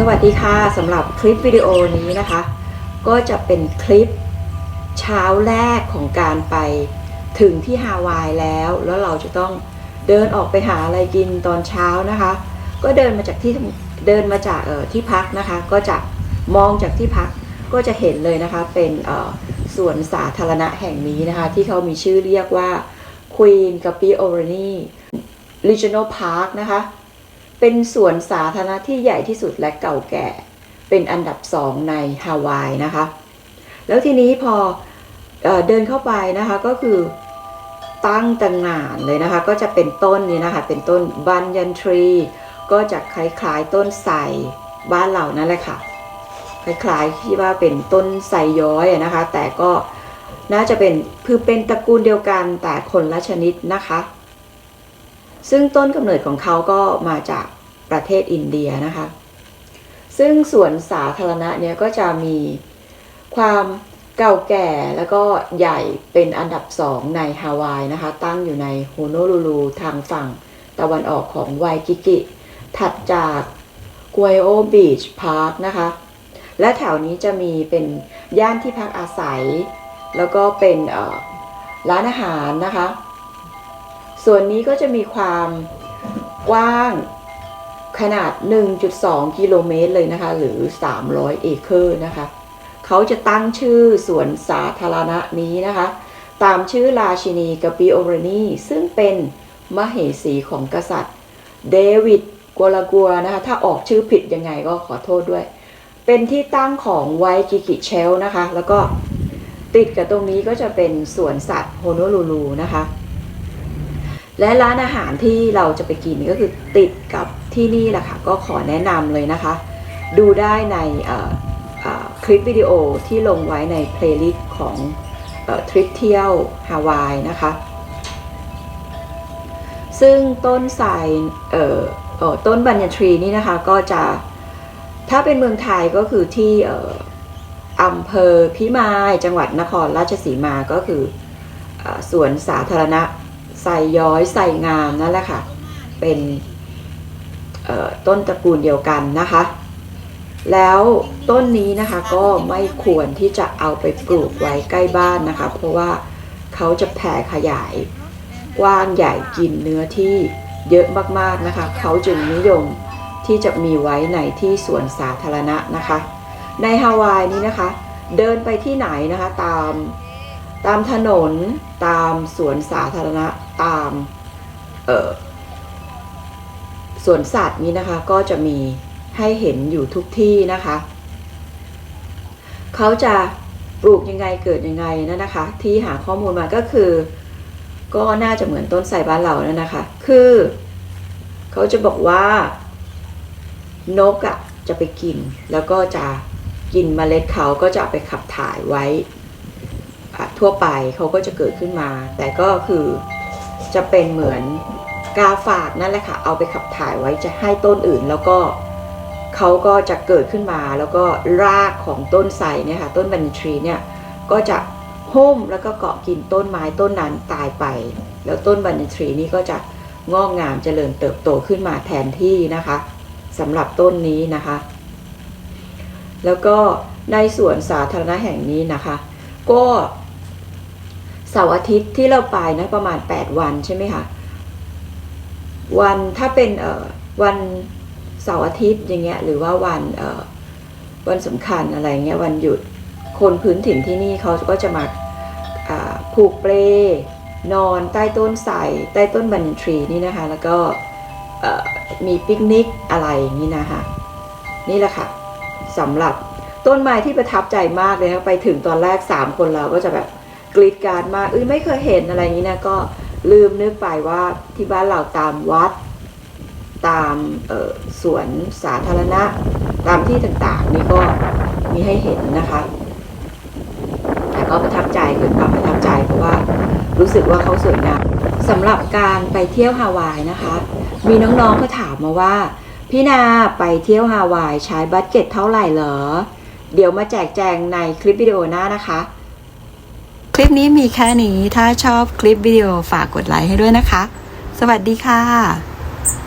สวัสดีค่ะสำหรับคลิปวิดีโอนี้นะคะ ก็จะเป็นคลิปเช้าแรกของการไปถึงที่ฮาวายแล้ว แล้วเราจะต้องเดินออกไปหาอะไรกินตอนเช้านะคะ ก็เดินมาจากที่เดินมาจากที่พักนะคะ ก็จะมองจากที่พักก็จะเห็นเลยนะคะเป็นสวนสาธารณะแห่งนี้นะคะ ที่เขามีชื่อเรียกว่า Queen g a p i o r a n i Regional Park นะคะ เป็นสวนสาธารณะที่ใหญ่ที่สุดและเก่าแก่ เป็นอันดับสองในฮาวายนะคะ แล้วทีนี้พอเอเดินเข้าไปนะคะก็คือตั้งตังงานเลยนะคะ ก็จะเป็นต้นนี้นะคะ เป็นต้นบันยันทรี ก็จะคล้ายๆต้นไทรบ้านเรานั่นแหละค่ะ คล้ายๆที่ว่าเป็นต้นไทรย้อยนะคะ แต่ก็น่าจะเป็นคือเป็นตระกูลเดียวกันแต่คนละชนิดนะคะ ซึ่งต้นกำเนิดของเขาก็มาจากประเทศอินเดียนะคะ ซึ่งสวนสาธารณะเนี่ยก็จะมีความเก่าแก่แล้วก็ใหญ่เป็นอันดับสองในฮาวายนะคะ ตั้งอยู่ในโฮโนลูลูทางฝั่งตะวันออกของไวกิกิ ถัดจากก u ยโอบีชพาร์คนะคะ และแถวนี้จะมีเป็นย่านที่พักอาศัย แล้วก็เป็นร้านอาหารนะคะ ส่วนนี้ก็จะมีความกว้างขนาด 1.2 กิโลเมตรเลยนะคะ หรือ 300 เอเคอร์นะคะ เขาจะตั้งชื่อสวนสาธารณะนี้นะคะ ตามชื่อราชินีกาปิโอเรนีซึ่งเป็นมเหสีของกษัตริย์ เดวิดกัวลากัวนะคะ ถ้าออกชื่อผิดยังไงก็ขอโทษด้วย เป็นที่ตั้งของไวกิกิเชลนะคะ แล้วก็ติดกับตรงนี้ก็จะเป็นสวนสัตว์โฮโนลูลูนะคะ และร้านอาหารที่เราจะไปกินก็คือติดกับที่นี่แหละค่ะก็ขอแนะนำเลยนะคะ ดูได้ในคลิปวิดีโอที่ลงไว้ในเพลย์ลิสต์ของทริปเที่ยวฮาวายนะคะ ซึ่งต้นไทรต้นบัญญัทรีนี่นะคะก็จะถ้าเป็นเมืองไทยก็คือที่อำเภอพิมายจังหวัดนครราชสีมาก็คืออสวนสาธารณะ ไซย้อยไซงามนั่นแหละค่ะ เป็นต้นตระกูลเดียวกันนะคะ แล้วต้นนี้นะคะก็ไม่ควรที่จะเอาไปปลูกไว้ใกล้บ้านนะคะ เพราะว่าเขาจะแผ่ขยายกว้างใหญ่กินเนื้อที่เยอะมากๆนะคะ เขาจึงนิยมที่จะมีไว้ในที่สวนสาธารณะนะคะ ในฮาวายนี้นะคะ เดินไปที่ไหนนะคะตาม ตามถนนตามสวนสาธารณะตามเออสวนสัตว์นี้นะคะก็จะมีให้เห็นอยู่ทุกที่นะคะ เขาจะปลูกยังไงเกิดยังไงนั่นนะคะ ที่หาข้อมูลมาก็คือ ก็น่าจะเหมือนต้นไทรบ้านเรานั่นนะคะ คือ เขาจะบอกว่านกอะ่ะจะไปกิน แล้วก็จะกินเมล็ดเขาก็จะไปขับถ่ายไว้ ทั่วไปเขาก็จะเกิดขึ้นมา แต่ก็คือจะเป็นเหมือนกาฝากนั่นแหละค่ะ เอาไปขับถ่ายไว้จะให้ต้นอื่น แล้วก็เขาก็จะเกิดขึ้นมา แล้วก็รากของต้นไทรเนี่ยค่ะ ต้นบันทรีเนี่ยก็จะหุ้มแล้วก็เกาะกินต้นไม้ต้นนั้นตายไป แล้วต้นบันทรีนี่ก็จะงอกงามเจริญเติบโตขึ้นมาแทนที่นะคะสำหรับต้นนี้นะคะ แล้วก็ในสวนสาธารณะแห่งนี้นะคะ ก็ สาร์อาทิตย์ที่เราไปนะประมาณ 8 วันใช่ไหมคะวันถ้าเป็นเอ่อวันเสาร์อาทิตย์อย่างเงี้ยหรือว่าวันเอ่อวันสำคัญอะไรเงี้ยวันหยุดคนพื้นถิ่นที่นี่เขาก็จะมาอ่าผูกเปลนอนใต้ต้นไทรใต้ต้นบันทรีนี่นะคะ แล้วก็เอ่อมีปิกนิกอะไรอย่างนี้นะคะนี่แหละค่ะสำหรับต้นไม้ที่ประทับใจมากเลยนะไปถึงตอนแรก 3 คนเราก็จะแบบ กรีดการมาเอ้ยไม่เคยเห็นอะไรอย่างนี้นะก็ลืมนึกไปว่าที่บ้านเราตามวัด ตามสวนสาธารณะ ตามที่ต่างๆ นี่ก็มีให้เห็นนะคะแต่ก็ประทับใจเกิดความประทับใจเพราะว่ารู้สึกว่าเขาสวยงามสำหรับการไปเที่ยวฮาวายนะคะ มีน้องๆก็ถามมาว่า พี่นาไปเที่ยวฮาวายใช้บัตเก็ตเท่าไหร่เหรอ เดี๋ยวมาแจกแจงในคลิปวิดีโอหน้านะคะ คลิปนี้มีแค่นี้ถ้าชอบคลิปวิดีโอฝากกดไลค์ให้ด้วยนะคะ สวัสดีค่ะ